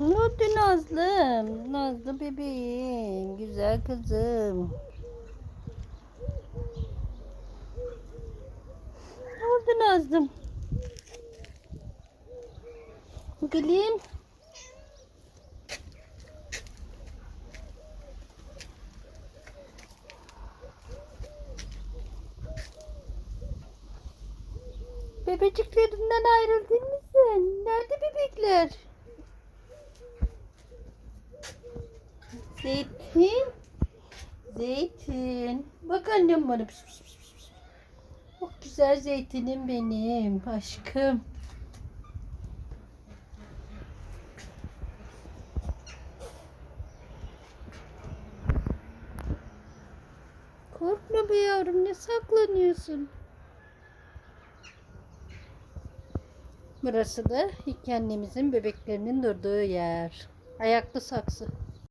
Oldu Nazlım? Nazlı bebeğim. Güzel kızım. Oldu Nazlım? Gülüm. Bebeciklerinden ayrıldın mı sen? Nerede bebekler? Zeytin. Zeytin. Bak annem bana. Çok güzel zeytinim benim. Aşkım. Korkma be yavrum ne saklanıyorsun? Burası da ilk annemizin bebeklerinin durduğu yer. Ayaklı saksı.